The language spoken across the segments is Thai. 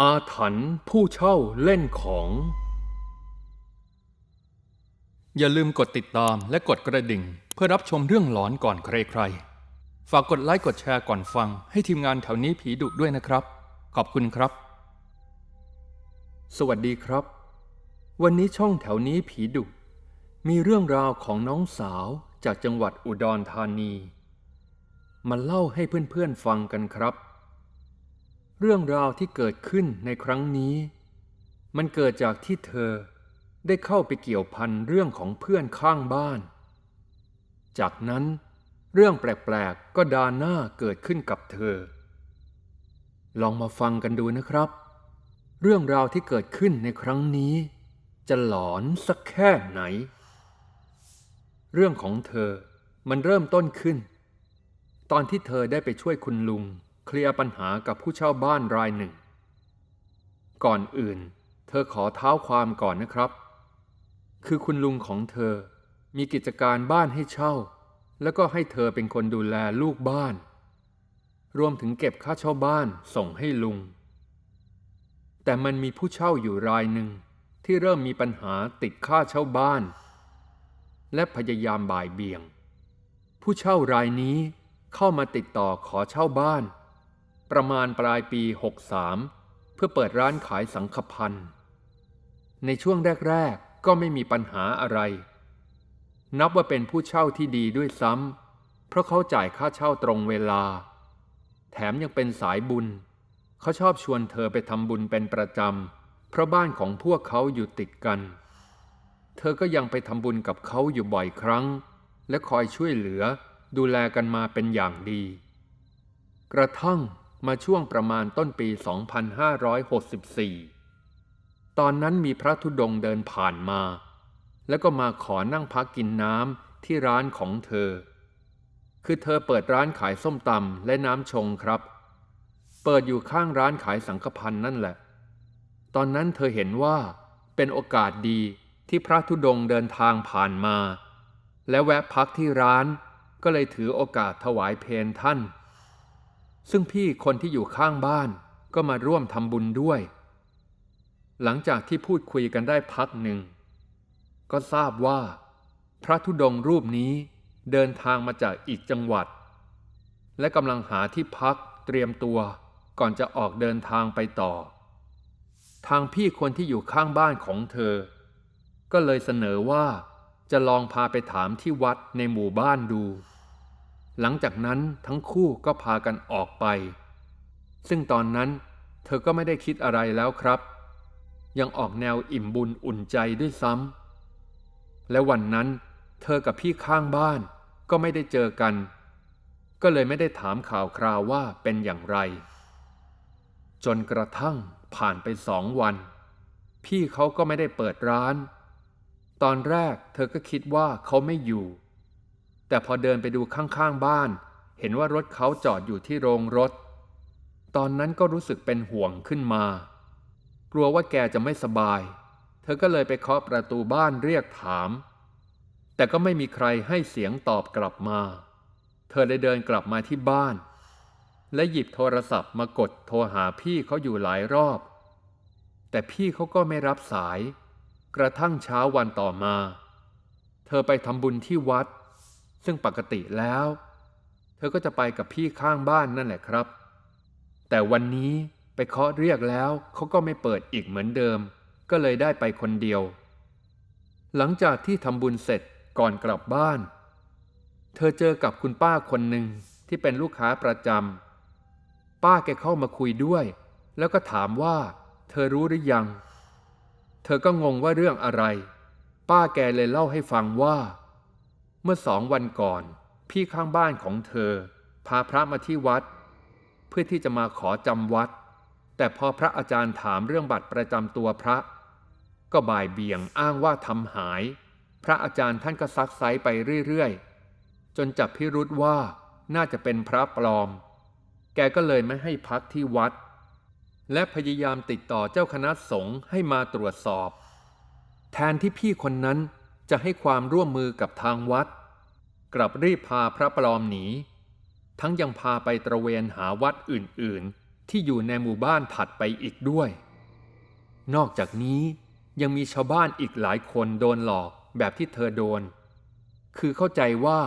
อาถรรพ์ผู้เช่าเล่นของ อย่าลืมกดติดตามและกดกระดิ่ง เพื่อรับชมเรื่องหลอนก่อนใครๆ ฝากกดไลค์กดแชร์ก่อนฟัง ให้ทีมงานแถวนี้ผีดุด้วยนะครับ ขอบคุณครับ สวัสดีครับ วันนี้ช่องแถวนี้ผีดุ มีเรื่องราวของน้องสาวจากจังหวัดอุดรธานี มาเล่าให้เพื่อนๆฟังกันครับ เรื่องราวที่เกิดขึ้นในครั้งนี้ มันเกิดจากที่เธอได้เข้าไปเกี่ยวพันเรื่องของเพื่อนข้างบ้าน จากนั้นเรื่องแปลกๆก็ดาหน้าเกิดขึ้นกับเธอ ลองมาฟังกันดูนะครับ เรื่องราวที่เกิดขึ้นในครั้งนี้ จะหลอนสักแค่ไหน เรื่องของเธอมันเริ่มต้นขึ้น ตอนที่เธอได้ไปช่วยคุณลุง เคลียร์ปัญหากับผู้เช่าบ้านรายหนึ่ง ก่อนอื่น เธอขอเท้าความก่อนนะครับ คือคุณลุงของเธอมีกิจการบ้านให้เช่า แล้วก็ให้เธอเป็นคนดูแลลูกบ้าน รวมถึงเก็บค่าเช่าบ้านส่งให้ลุง แต่มันมีผู้เช่าอยู่รายหนึ่งที่เริ่มมีปัญหาติดค่าเช่าบ้าน และพยายามบ่ายเบี่ยง ผู้เช่ารายนี้เข้ามาติดต่อขอเช่าบ้าน ประมาณปลายปี 63 เพื่อเปิดร้านขายสังฆพันธ์ในช่วงแรก ๆ ก็ไม่มีปัญหาอะไร นับว่าเป็นผู้เช่าที่ดีด้วยซ้ำเพราะเขาจ่ายค่าเช่าตรงเวลา แถมยังเป็นสายบุญ เขาชอบชวนเธอไปทำบุญเป็นประจำ เพราะบ้านของพวกเขาอยู่ติดกัน เธอก็ยังไปทำบุญกับเขาอยู่บ่อยครั้ง และคอยช่วยเหลือดูแลกันมาเป็นอย่างดี กระทั่ง มาช่วงประมาณต้นปี 2564 ตอนนั้นมีพระธุดงค์เดินผ่านมา แล้วก็มาขอนั่งพักกินน้ำที่ร้านของเธอ คือเธอเปิดร้านขายส้มตำและน้ำชงครับ เปิดอยู่ข้างร้านขายสังฆพันธ์นั่นแหละ ตอนนั้นเธอเห็นว่าเป็นโอกาสดีที่พระธุดงค์เดินทางผ่านมา และแวะพักที่ร้านก็เลยถือโอกาสถวายเพลท่าน ซึ่งพี่คนที่อยู่ข้างบ้านก็มาร่วมทำบุญด้วย หลังจากที่พูดคุยกันได้พักหนึ่ง ก็ทราบว่า พระธุดงค์รูปนี้เดินทางมาจากอีกจังหวัด และกำลังหาที่พักเตรียมตัวก่อนจะออกเดินทางไปต่อ ทางพี่คนที่อยู่ข้างบ้านของเธอ ก็เลยเสนอว่าจะลองพาไปถามที่วัดในหมู่บ้านดู หลังจากนั้นทั้งคู่ก็พากันออกไป ซึ่งตอนนั้นเธอก็ไม่ได้คิดอะไรแล้วครับ ยังออกแนวอิ่มบุญอุ่นใจด้วยซ้ำและวันนั้นเธอกับพี่ข้างบ้านก็ไม่ได้เจอกัน ก็เลยไม่ได้ถามข่าวคราวว่าเป็นอย่างไร จนกระทั่งผ่านไปสองวัน พี่เขาก็ไม่ได้เปิดร้าน ตอนแรกเธอก็คิดว่าเขาไม่อยู่ แต่พอเดินไปดูข้างๆบ้าน เห็นว่ารถเขาจอดอยู่ที่โรงรถ ตอนนั้นก็รู้สึกเป็นห่วงขึ้นมา กลัวว่าแกจะไม่สบาย เธอก็เลยไปเคาะประตูบ้านเรียกถาม แต่ก็ไม่มีใครให้เสียงตอบกลับมา เธอเลยเดินกลับมาที่บ้าน และหยิบโทรศัพท์มากดโทรหาพี่เขาอยู่หลายรอบ แต่พี่เขาก็ไม่รับสาย กระทั่งเช้าวันต่อมา เธอไปทำบุญที่วัด ซึ่งปกติแล้ว เธอก็จะไปกับพี่ข้างบ้านนั่นแหละครับ แต่วันนี้ไปเคาะเรียกแล้วเขาก็ไม่เปิดอีกเหมือนเดิม ก็เลยได้ไปคนเดียว หลังจากที่ทำบุญเสร็จก่อนกลับบ้าน เธอเจอกับคุณป้าคนหนึ่งที่เป็นลูกค้าประจำป้าแกเข้ามาคุยด้วย แล้วก็ถามว่า เธอรู้หรือยัง เธอก็งงว่าเรื่องอะไร ป้าแกเลยเล่าให้ฟังว่า เมื่อสองวันก่อน พี่ข้างบ้านของเธอ พาพระมาที่วัด เพื่อที่จะมาขอจำวัด แต่พอพระอาจารย์ถามเรื่องบัตรประจำตัวพระ ก็บ่ายเบี่ยงอ้างว่าทำหาย พระอาจารย์ท่านก็ซักไซไปเรื่อยๆ จนจับพิรุษว่าน่าจะเป็นพระปลอม แกก็เลยไม่ให้พักที่วัด และพยายามติดต่อเจ้าคณะสงฆ์ให้มาตรวจสอบ แทนที่พี่คนนั้นจะให้ความร่วมมือกับทางวัด กลับรีบพาพระปลอมหนี ทั้งยังพาไปตระเวนหาวัดอื่นๆ ที่อยู่ในหมู่บ้านถัดไปอีกด้วย นอกจากนี้ยังมีชาวบ้านอีกหลายคนโดนหลอกแบบที่เธอโดน คือเข้าใจว่า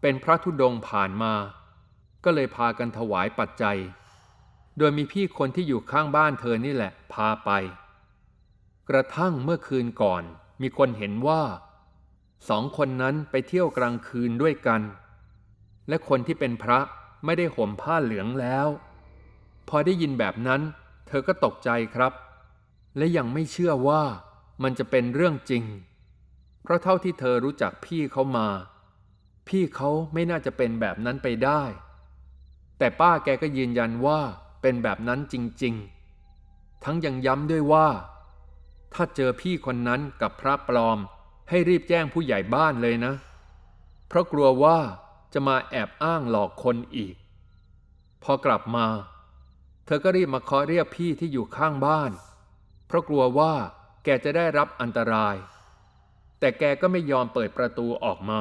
เป็นพระธุดงค์ผ่านมา ก็เลยพากันถวายปัจจัย โดยมีพี่คนที่อยู่ข้างบ้านเธอนี่แหละพาไป กระทั่งเมื่อคืนก่อนมีคนเห็นว่า สองคนนั้นไปเที่ยวกลางคืนด้วยกัน และคนที่เป็นพระไม่ได้ห่มผ้าเหลืองแล้ว พอได้ยินแบบนั้น เธอก็ตกใจครับ และยังไม่เชื่อว่ามันจะเป็นเรื่องจริง เพราะเท่าที่เธอรู้จักพี่เขามา พี่เขาไม่น่าจะเป็นแบบนั้นไปได้ แต่ป้าแกก็ยืนยันว่าเป็นแบบนั้นจริง ๆ ทั้งยังย้ำด้วยว่า ถ้าเจอพี่คนนั้นกับพระปลอม ให้รีบแจ้งผู้ใหญ่บ้านเลยนะ เพราะกลัวว่าจะมาแอบอ้างหลอกคนอีก พอกลับมา เธอก็รีบมาเคาะเรียกพี่ที่อยู่ข้างบ้าน เพราะกลัวว่าแกจะได้รับอันตราย แต่แกก็ไม่ยอมเปิดประตูออกมา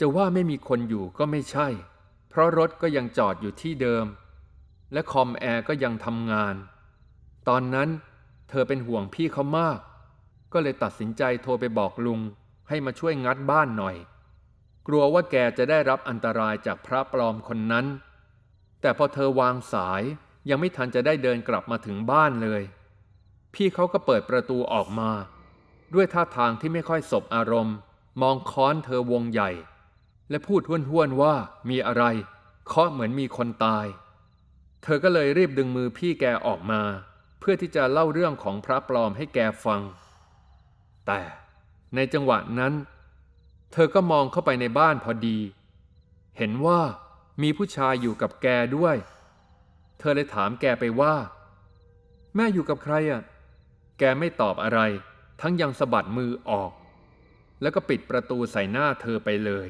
จะว่าไม่มีคนอยู่ก็ไม่ใช่ เพราะรถก็ยังจอดอยู่ที่เดิม และคอมแอร์ก็ยังทำงาน ตอนนั้นเธอเป็นห่วงพี่เขามาก ก็เลยตัดสินใจโทรไปบอกลุงให้มาช่วยงัดบ้านหน่อย กลัวว่าแกจะได้รับอันตรายจากพระปลอมคนนั้น แต่พอเธอวางสายยังไม่ทันจะได้เดินกลับมาถึงบ้านเลย พี่เขาก็เปิดประตูออกมา ด้วยท่าทางที่ไม่ค่อยสบอารมณ์ มองค้อนเธอวงใหญ่ และพูดห้วนๆว่ามีอะไร เคาะเหมือนมีคนตาย เธอก็เลยรีบดึงมือพี่แกออกมา เพื่อที่จะเล่าเรื่องของพระปลอมให้แกฟัง แต่ในจังหวะนั้น เธอก็มองเข้าไปในบ้านพอดี เห็นว่ามีผู้ชายอยู่กับแกด้วย เธอเลยถามแกไปว่า แม่อยู่กับใครอะ แกไม่ตอบอะไร ทั้งยังสะบัดมือออก แล้วก็ปิดประตูใส่หน้าเธอไปเลย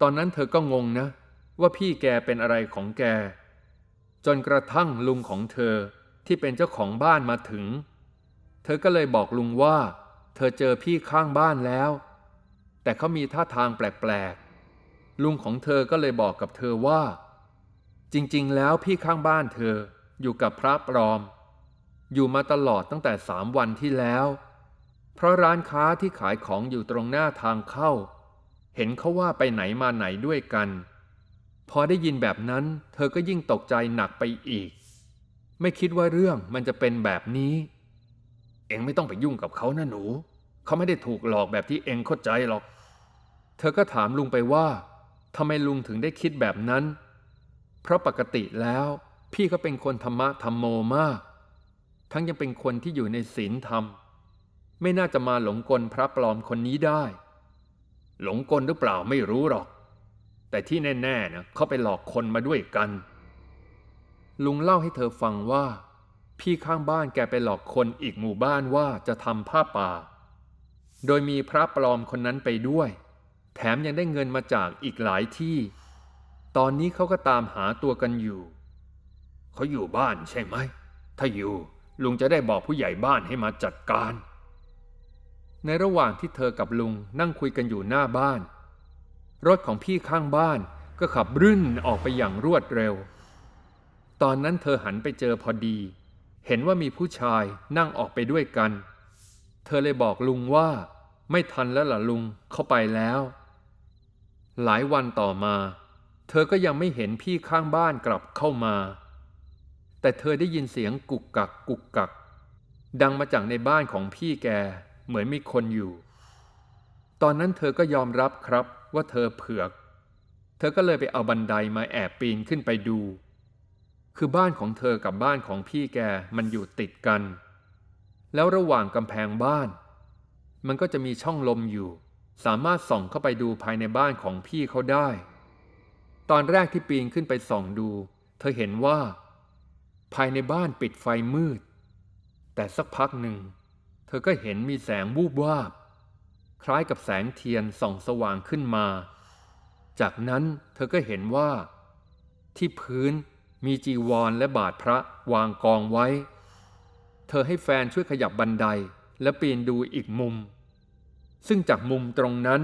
ตอนนั้นเธอก็งงนะ ว่าพี่แกเป็นอะไรของแก จนกระทั่งลุงของเธอที่เป็นเจ้าของบ้านมาถึง เธอก็เลยบอกลุงว่า เธอเจอพี่ข้างบ้านแล้ว แต่เขามีท่าทางแปลกๆ ลุงของเธอก็เลยบอกกับเธอว่า จริงๆ แล้วพี่ข้างบ้านเธออยู่กับพระปลอม อยู่มาตลอดตั้งแต่สามวันที่แล้ว เพราะร้านค้าที่ขายของอยู่ตรงหน้าทางเข้า เห็นเขาว่าไปไหนมาไหนด้วยกัน พอได้ยินแบบนั้น เธอก็ยิ่งตกใจหนักไปอีก ไม่คิดว่าเรื่องมันจะเป็นแบบนี้ เองไม่ต้องไปยุ่งกับเขานะหนู เขาไม่ได้ถูกหลอกแบบที่เองเข้าใจหรอก เธอก็ถามลุงไปว่าทำไมลุงถึงได้คิดแบบนั้น เพราะปกติแล้ว พี่ก็เป็นคนธรรมะธรรมโมมาก ทั้งยังเป็นคนที่อยู่ในศีลธรรม ไม่น่าจะมาหลงกลพระปลอมคนนี้ได้ หลงกลหรือเปล่าไม่รู้หรอก แต่ที่แน่ๆนะเขาไปหลอกคนมาด้วยกัน ลุงเล่าให้เธอฟังว่า พี่ข้างบ้านแกไปหลอกคนอีกหมู่บ้านว่าจะทำผ้าป่า โดยมีพระปลอมคนนั้นไปด้วย แถมยังได้เงินมาจากอีกหลายที่ ตอนนี้เขาก็ตามหาตัวกันอยู่ เขาอยู่บ้านใช่ไหม ถ้าอยู่ลุงจะได้บอกผู้ใหญ่บ้านให้มาจัดการ ในระหว่างที่เธอกับลุงนั่งคุยกันอยู่หน้าบ้าน รถของพี่ข้างบ้านก็ขับรื่นออกไปอย่างรวดเร็ว ตอนนั้นเธอหันไปเจอพอดี เห็นว่ามีผู้ชายนั่งออกไปด้วยกัน เธอเลยบอกลุงว่า ไม่ทันแล้วล่ะลุงเข้าไปแล้ว หลายวันต่อมา เธอก็ยังไม่เห็นพี่ข้างบ้านกลับเข้ามา แต่เธอได้ยินเสียงกุกกักกุกกัก ดังมาจากในบ้านของพี่แกเหมือนมีคนอยู่ ตอนนั้นเธอก็ยอมรับครับว่าเธอเผือก เธอก็เลยไปเอาบันไดมาแอบปีนขึ้นไปดู คือบ้านของเธอกับบ้านของพี่แกมันอยู่ติดกัน แล้วระหว่างกำแพงบ้าน มันก็จะมีช่องลมอยู่ สามารถส่องเข้าไปดูภายในบ้านของพี่เขาได้ ตอนแรกที่ปีนขึ้นไปส่องดู เธอเห็นว่า ภายในบ้านปิดไฟมืด แต่สักพักหนึ่ง เธอก็เห็นมีแสงวูบวาบ คล้ายกับแสงเทียนส่องสว่างขึ้นมา จากนั้นเธอก็เห็นว่า ที่พื้น มีจีวรและบาทพระวางกองไว้ เธอให้แฟนช่วยขยับบันไดและปีนดูอีกมุม ซึ่งจากมุมตรงนั้น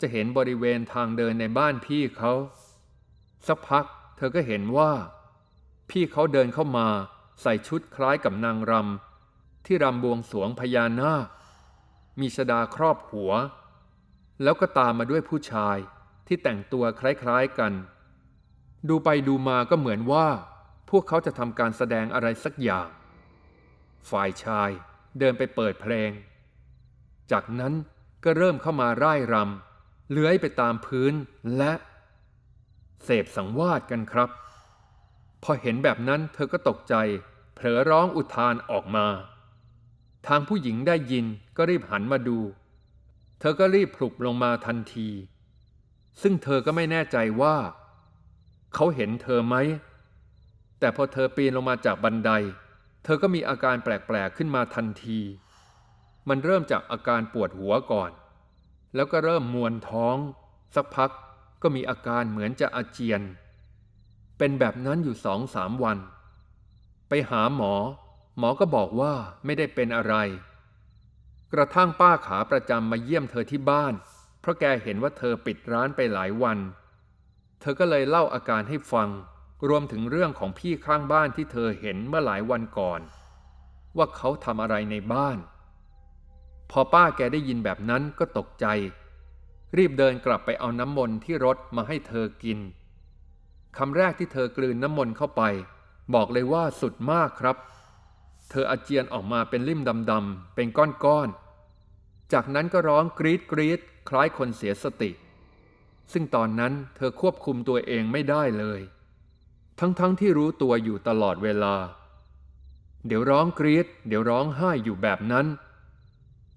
จะเห็นบริเวณทางเดินในบ้านพี่เขา สักพักเธอก็เห็นว่า พี่เขาเดินเข้ามาใส่ชุดคล้ายกับนางรำที่รำบวงสรวงพญานาค มีชดาครอบหัว แล้วก็ตามมาด้วยผู้ชายที่แต่งตัวคล้ายๆกัน ดูไปดูมาก็เหมือนว่า พวกเขาจะทำการแสดงอะไรสักอย่าง ฝ่ายชายเดินไปเปิดเพลง จากนั้นก็เริ่มเข้ามาร่ายรำเลื้อยไปตามพื้นและ เสพสังวาสกันครับ พอเห็นแบบนั้นเธอก็ตกใจ เผลอร้องอุทานออกมา ทางผู้หญิงได้ยินก็รีบหันมาดู เธอก็รีบผลุบลงมาทันที ซึ่งเธอก็ไม่แน่ใจว่า เขาเห็นเธอไหม แต่พอเธอปีนลงมาจากบันได เธอก็มีอาการแปลกๆขึ้นมาทันที มันเริ่มจากอาการปวดหัวก่อน แล้วก็เริ่มมวนท้อง สักพักก็มีอาการเหมือนจะอาเจียน เป็นแบบนั้นอยู่สองสามวัน ไปหาหมอ หมอก็บอกว่าไม่ได้เป็นอะไร กระทั่งป้าขาประจำมาเยี่ยมเธอที่บ้าน เพราะแกเห็นว่าเธอปิดร้านไปหลายวัน เธอก็เลยเล่าอาการให้ฟัง รวมถึงเรื่องของพี่ข้างบ้านที่เธอเห็นเมื่อหลายวันก่อน ว่าเขาทำอะไรในบ้าน พอป้าแกได้ยินแบบนั้นก็ตกใจ รีบเดินกลับไปเอาน้ำมนต์ที่รถมาให้เธอกินคำแรกที่เธอกลืนน้ำมนต์เข้าไป บอกเลยว่าสุดมากครับ เธออาเจียนออกมาเป็นริ่มดำๆเป็นก้อนๆ จากนั้นก็ร้องกรีดกรีดคล้ายคนเสียสติ ซึ่งตอนนั้นเธอควบคุมตัวเองไม่ได้เลย ทั้งๆทที่รู้ตัวอยู่ตลอดเวลา เดี๋ยวร้องกรีดเดี๋ยวร้องไห้อยู่แบบนั้น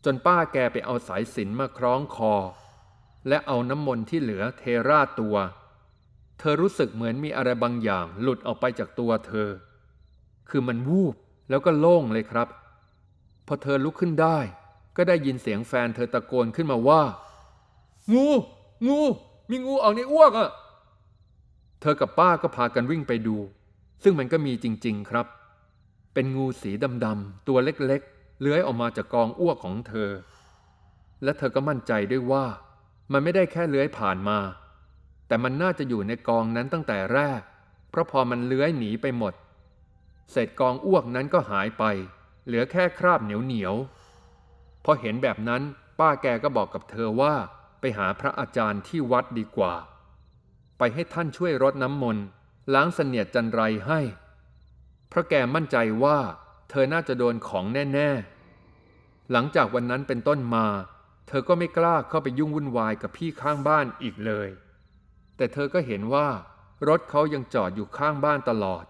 จนป้าแกไปเอาสายสินมาคล้องคอ และเอาน้ำมนต์ที่เหลือเทราตัว เธอรู้สึกเหมือนมีอะไรบางอย่างหลุดออกไปจากตัวเธอ คือมันวูบแล้วก็โล่งเลยครับ พอเธอลุกขึ้นได้ ก็ได้ยินเสียงแฟนเธอตะโกนขึ้นมาว่า งู งู มีงูออกในอ้วกอะ่ะ เธอกับป้าก็พากันวิ่งไปดู ซึ่งมันก็มีจริง ๆครับ เป็นงูสีดำๆตัวเล็กๆ เลื้อยออกมาจากกองอ้วกของเธอ และเธอก็มั่นใจด้วยว่า มันไม่ได้แค่เลื้อยผ่านมา แต่มันน่าจะอยู่ในกองนั้นตั้งแต่แรก เพราะพอมันเลื้อยหนีไปหมด เศษกองอ้วกนั้นก็หายไป เหลือแค่คราบเหนียวเหนียวๆพอเห็นแบบนั้นป้าแกก็บอกกับเธอว่า ไปหาพระอาจารย์ที่วัดดีกว่า ไปให้ท่านช่วยรดน้ำมนต์ล้างเสนียดจันไรให้ พระแกมั่นใจว่าเธอน่าจะโดนของแน่ ๆ หลังจากวันนั้นเป็นต้นมา เธอก็ไม่กล้าเข้าไปยุ่งวุ่นวายกับพี่ข้างบ้านอีกเลย แต่เธอก็เห็นว่ารถเขายังจอดอยู่ข้างบ้านตลอด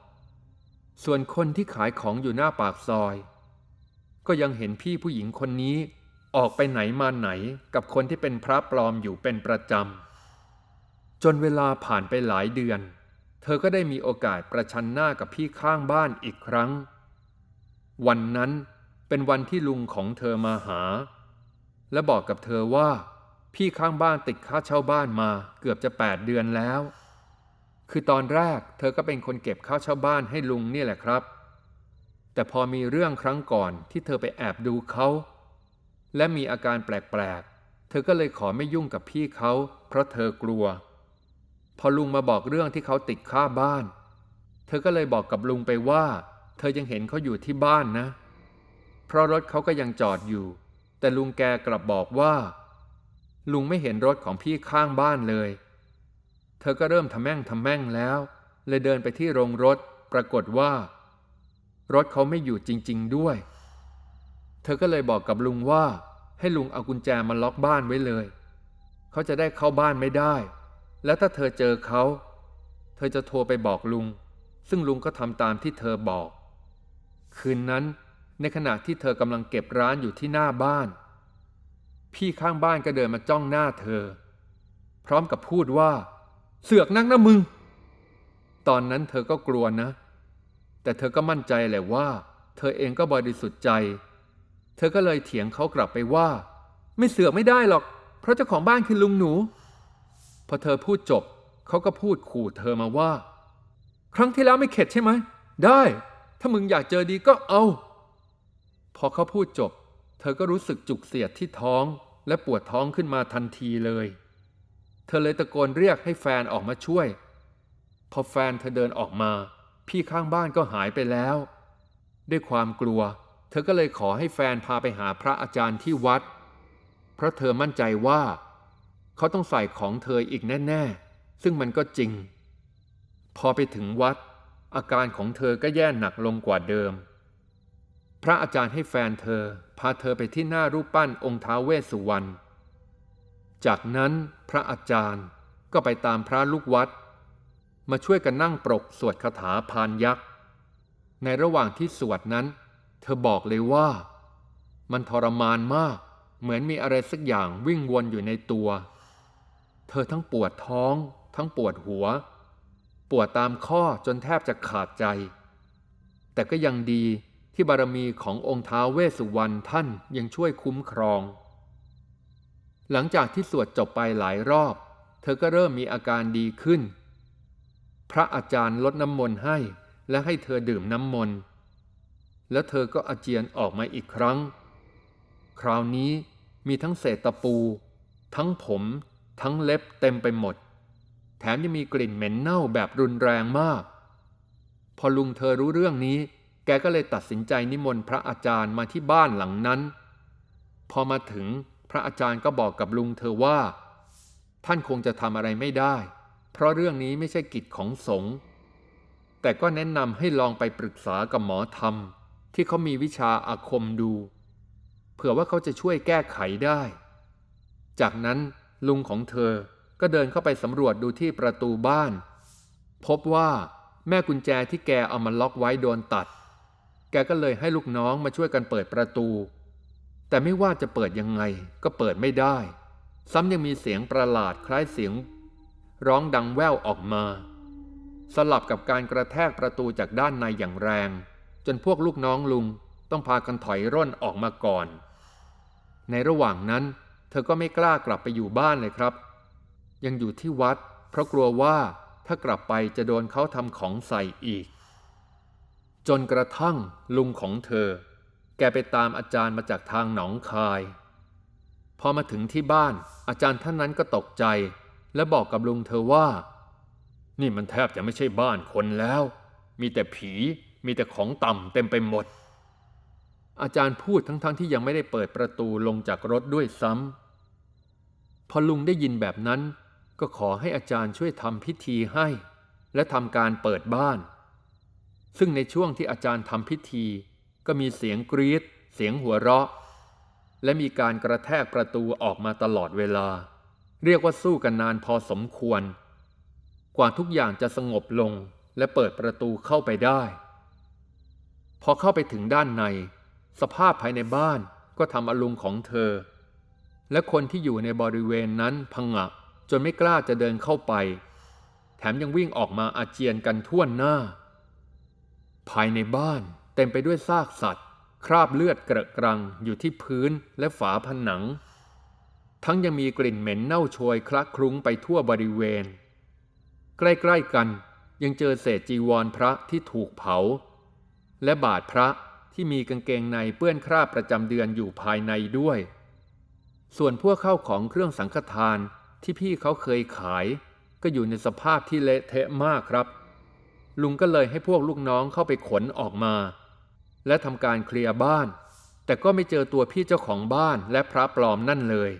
ส่วนคนที่ขายของอยู่หน้าปากซอย ก็ยังเห็นพี่ผู้หญิงคนนี้ ออกไปไหนมาไหนกับคนที่เป็นพระปลอมอยู่เป็นประจำ จนเวลาผ่านไปหลายเดือน เธอก็ได้มีโอกาสประชันหน้ากับพี่ข้างบ้านอีกครั้ง วันนั้นเป็นวันที่ลุงของเธอมาหา และบอกกับเธอว่า พี่ข้างบ้านติดค่าเช่าบ้านมาเกือบจะแปดเดือนแล้ว คือตอนแรกเธอก็เป็นคนเก็บค่าเช่าบ้านให้ลุงนี่แหละครับ แต่พอมีเรื่องครั้งก่อนที่เธอไปแอบดูเขา และมีอาการแปลกๆ เธอก็เลยขอไม่ยุ่งกับพี่เขา เพราะเธอกลัว พอลุงมาบอกเรื่องที่เขาติดค่าบ้าน เธอก็เลยบอกกับลุงไปว่า เธอยังเห็นเขาอยู่ที่บ้านนะ เพราะรถเขาก็ยังจอดอยู่ แต่ลุงแกกลับบอกว่า ลุงไม่เห็นรถของพี่ข้างบ้านเลย เธอก็เริ่มทำแม่งทำแม่งแล้ว เลยเดินไปที่โรงรถ ปรากฏว่า รถเขาไม่อยู่จริง ๆ ด้วย เธอก็เลยบอกกับลุงว่า ให้ลุงเอากุญแจมาล็อกบ้านไว้เลย เขาจะได้เข้าบ้านไม่ได้ แล้วถ้าเธอเจอเขา เธอจะโทรไปบอกลุง ซึ่งลุงก็ทำตามที่เธอบอก คืนนั้น ในขณะที่เธอกำลังเก็บร้านอยู่ที่หน้าบ้าน พี่ข้างบ้านก็เดินมาจ้องหน้าเธอ พร้อมกับพูดว่า เสือกนักนะมึง ตอนนั้นเธอก็กลัวนะ แต่เธอก็มั่นใจแหละว่า เธอเองก็บริสุทธิ์ใจ เธอก็เลยเถียงเขากลับไปว่า ไม่เสือกไม่ได้หรอก เพราะเจ้าของบ้านคือลุงหนู พอเธอพูดจบเขาก็พูดขู่เธอมาว่า ครั้งที่แล้วไม่เข็ดใช่ไหม ได้ ถ้ามึงอยากเจอดีก็เอา พอเขาพูดจบ เธอก็รู้สึกจุกเสียดที่ท้องและปวดท้องขึ้นมาทันทีเลย เธอเลยตะโกนเรียกให้แฟนออกมาช่วย พอแฟนเธอเดินออกมาพพี่ข้างบ้านก็หายไปแล้ว ด้วยความกลัว เธอก็เลยขอให้แฟนพาไปหาพระอาจารย์ที่วัด เพราะเธอมั่นใจว่า เขาต้องใส่ของเธออีกแน่ ๆ ซึ่งมันก็จริง พอไปถึงวัด อาการของเธอก็แย่หนักลงกว่าเดิม พระอาจารย์ให้แฟนเธอ พาเธอไปที่หน้ารูปปั้นองค์ท้าเวสสุวรรณ จากนั้นพระอาจารย์ก็ไปตามพระลูกวัด มาช่วยกันนั่งปรกสวดคาถาพานยักษ์ ในระหว่างที่สวดนั้น เธอบอกเลยว่า มันทรมานมาก เหมือนมีอะไรสักอย่างวิ่งวนอยู่ในตัว เธอทั้งปวดท้อง ทั้งปวดหัว ปวดตามข้อจนแทบจะขาดใจ แต่ก็ยังดีที่บารมีขององค์ท้าวเวสสุวรรณท่านยังช่วยคุ้มครอง หลังจากที่สวดจบไปหลายรอบ เธอก็เริ่มมีอาการดีขึ้น พระอาจารย์ลดน้ำมนต์ให้และให้เธอดื่มน้ำมนต์ แล้วเธอก็อาเจียนออกมาอีกครั้ง คราวนี้มีทั้งเศษตะปู ทั้งผม ทั้งเล็บเต็มไปหมด แถมยังมีกลิ่นเหม็นเน่าแบบรุนแรงมาก พอลุงเธอรู้เรื่องนี้ แกก็เลยตัดสินใจนิมนต์พระอาจารย์มาที่บ้านหลังนั้น พอมาถึงพระอาจารย์ก็บอกกับลุงเธอว่า ท่านคงจะทำอะไรไม่ได้ เพราะเรื่องนี้ไม่ใช่กิจของสงฆ์แต่ก็แนะนำให้ลองไปปรึกษากับหมอธรรม ที่เขามีวิชาอาคมดู เผื่อว่าเขาจะช่วยแก้ไขได้ จากนั้นลุงของเธอก็เดินเข้าไปสำรวจดูที่ประตูบ้าน พบว่าแม่กุญแจที่แกเอามาล็อกไว้โดนตัด แกก็เลยให้ลูกน้องมาช่วยกันเปิดประตู แต่ไม่ว่าจะเปิดยังไงก็เปิดไม่ได้ ซ้ำยังมีเสียงประหลาดคล้ายเสียง ร้องดังแว่วออกมา สลับกับการกระแทกประตูจากด้านในอย่างแรง นพวกลูกน้องลุงต้องพากันถอยร่นออกมาก่อน ในระหว่างนั้น เธอก็ไม่กล้ากลับไปอยู่บ้านเลยครับ ยังอยู่ที่วัด เพราะกลัวว่าถ้ากลับไปจะโดนเขาทำของใส่อีก จนกระทั่งลุงของเธอ แกไปตามอาจารย์มาจากทางหนองคาย พอมาถึงที่บ้านอาจารย์ท่านนั้นก็ตกใจ และบอกกับลุงเธอว่า นี่มันแทบจะไม่ใช่บ้านคนแล้ว มีแต่ผี มีแต่ของต่ำเต็มไปหมด อาจารย์พูดทั้งๆทที่ยังไม่ได้เปิดประตูลงจากรถด้วยซ้ำพอลุงได้ยินแบบนั้นก็ขอให้อาจารย์ช่วยทำพิธีให้ และทำการเปิดบ้าน ซึ่งในช่วงที่อาจารย์ทำพิธี ก็มีเสียงกรีดเสียงหัวเราะ และมีการกระแทกประตูออกมาตลอดเวลา เรียกว่าสู้กันนานพอสมควร กว่าทุกอย่างจะสงบลงและเปิดประตูเข้าไปได้ พอเข้าไปถึงด้านใน สภาพภายในบ้านก็ทำอารมณ์ของเธอ และคนที่อยู่ในบริเวณนั้นพังงะจนไม่กล้าจะเดินเข้าไป แถมยังวิ่งออกมาอาเจียนกันทั่วหน้า ภายในบ้านเต็มไปด้วยซากสัตว์ คราบเลือดเกระกรังอยู่ที่พื้นและฝาผนัง ทั้งยังมีกลิ่นเหม็นเน่าโชยคละคลุ้งไปทั่วบริเวณ ใกล้ๆกันยังเจอเศษจีวรพระที่ถูกเผา และบาทพระที่มีกางเกงในเปื้อนคราบประจำเดือนอยู่ภายในด้วย ส่วนพวกเข้าของเครื่องสังฆทานที่พี่เขาเคยขาย ก็อยู่ในสภาพที่เละเทะมากครับ ลุงก็เลยให้พวกลูกน้องเข้าไปขนออกมา และทำการเคลียร์บ้าน แต่ก็ไม่เจอตัวพี่เจ้าของบ้านและพระปลอมนั่นเลย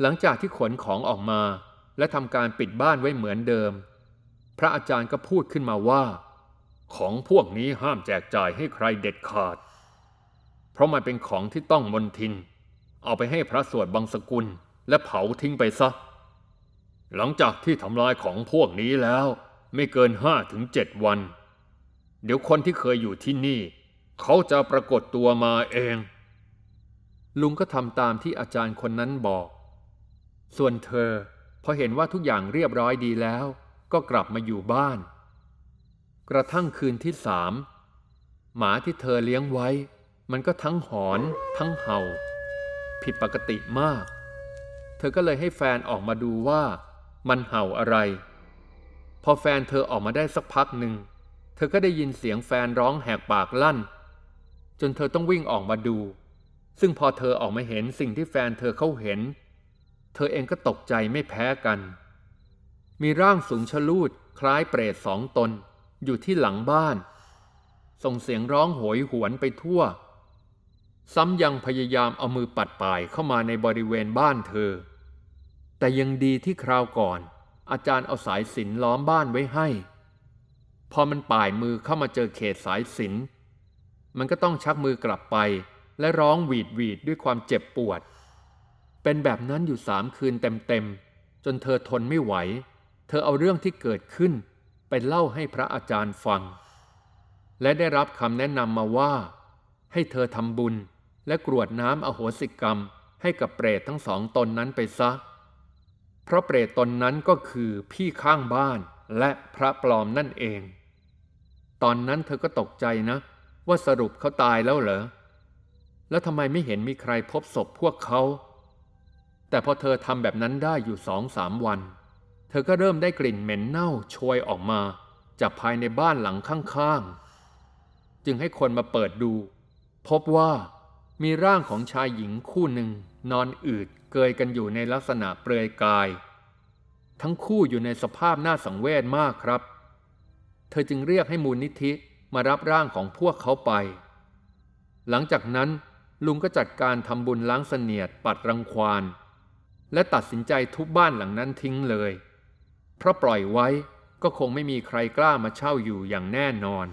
หลังจากที่ขนของออกมา และทำการปิดบ้านไว้เหมือนเดิม พระอาจารย์ก็พูดขึ้นมาว่า ของพวกนี้ห้ามแจกจ่ายให้ใครเด็ดขาด เพราะมันเป็นของที่ต้องมนทิน เอาไปให้พระสวดบังสกุลและเผาทิ้งไปซะ หลังจากที่ทำลายของพวกนี้แล้ว ไม่เกินห้าถึงเจ็ดวัน เดี๋ยวคนที่เคยอยู่ที่นี่ เขาจะปรากฏตัวมาเอง ลุงก็ทำตามที่อาจารย์คนนั้นบอก ส่วนเธอพอเห็นว่าทุกอย่างเรียบร้อยดีแล้ว ก็กลับมาอยู่บ้าน กระทั่งคืนที่สามหมาที่เธอเลี้ยงไว้ มันก็ทั้งหอน ทั้งเห่า ผิดปกติมาก เธอก็เลยให้แฟนออกมาดูว่า มันเห่าอะไร พอแฟนเธอออกมาได้สักพักหนึ่ง เธอก็ได้ยินเสียงแฟนร้องแหกปากลั่น จนเธอต้องวิ่งออกมาดู ซึ่งพอเธอออกมาเห็นสิ่งที่แฟนเธอเขาเห็น เธอเองก็ตกใจไม่แพ้กัน มีร่างสูงชะลูดคล้ายเปรตสองตน อยู่ที่หลังบ้าน ส่งเสียงร้องโหยหวนไปทั่ว ซ้ำยังพยายามเอามือปัดป่ายเข้ามาในบริเวณบ้านเธอ แต่ยังดีที่คราวก่อน อาจารย์เอาสายสินล้อมบ้านไว้ให้ พอมันป่ายมือเข้ามาเจอเขตสายสิน มันก็ต้องชักมือกลับไป และร้องหวีดหวีดด้วยความเจ็บปวด เป็นแบบนั้นอยู่สามคืนเต็มๆจนเธอทนไม่ไหว เธอเอาเรื่องที่เกิดขึ้น ไปเล่าให้พระอาจารย์ฟัง และได้รับคำแนะนำมาว่า ให้เธอทำบุญและกรวดน้ำอโหสิกรรมให้กับเปรตทั้งสองตนนั้นไปซะ เพราะเปรตตนนั้นก็คือพี่ข้างบ้านและพระปลอมนั่นเอง ตอนนั้นเธอก็ตกใจนะ ว่าสรุปเขาตายแล้วเหรอ แล้วทำไมไม่เห็นมีใครพบศพพวกเขา แต่พอเธอทำแบบนั้นได้อยู่สองสามวันเธอก็เริ่มได้กลิ่นเหม็นเน่าโชยออกมา จากภายในบ้านหลังข้างๆ จึงให้คนมาเปิดดู พบว่ามีร่างของชายหญิงคู่หนึ่งนอนอืดเกยกันอยู่ในลักษณะเปลือยกาย ทั้งคู่อยู่ในสภาพน่าสังเวชมากครับ เธอจึงเรียกให้มูลนิธิมารับร่างของพวกเขาไป หลังจากนั้นลุงก็จัดการทำบุญล้างเสนียดปัดรังควาน และตัดสินใจทุบบ้านหลังนั้นทิ้งเลย ราะปล่อยไว้ก็คงไม่มีใครกล้ามาเช่าอยู่อย่างแน่นอน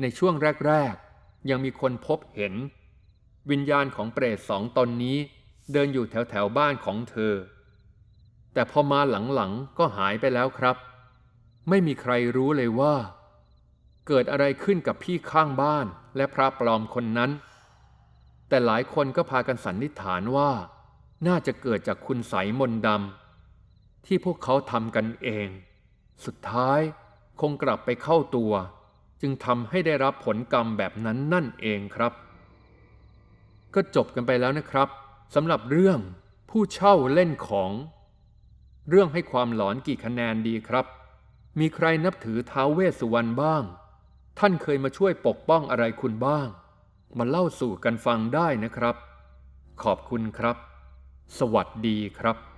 ในช่วงแรก ๆ ยังมีคนพบเห็น วิญญาณของเปรตสองตนนี้เดินอยู่แถวๆบ้านของเธอ แต่พอมาหลังๆก็หายไปแล้วครับ ไม่มีใครรู้เลยว่า เกิดอะไรขึ้นกับพี่ข้างบ้านและพระปลอมคนนั้น แต่หลายคนก็พากันสันนิษฐานว่า น่าจะเกิดจากคุณใสยมนดำ ที่พวกเขาทำกันเอง สุดท้ายคงกลับไปเข้าตัว จึงทำให้ได้รับผลกรรมแบบนั้นนั่นเองครับ ก็จบกันไปแล้วนะครับสำหรับเรื่องผู้เช่าเล่นของ เรื่องให้ความหลอนกี่คะแนนดีครับ มีใครนับถือท้าวเวสสุวรรณบ้าง ท่านเคยมาช่วยปกป้องอะไรคุณบ้าง มาเล่าสู่กันฟังได้นะครับ ขอบคุณครับ สวัสดีครับ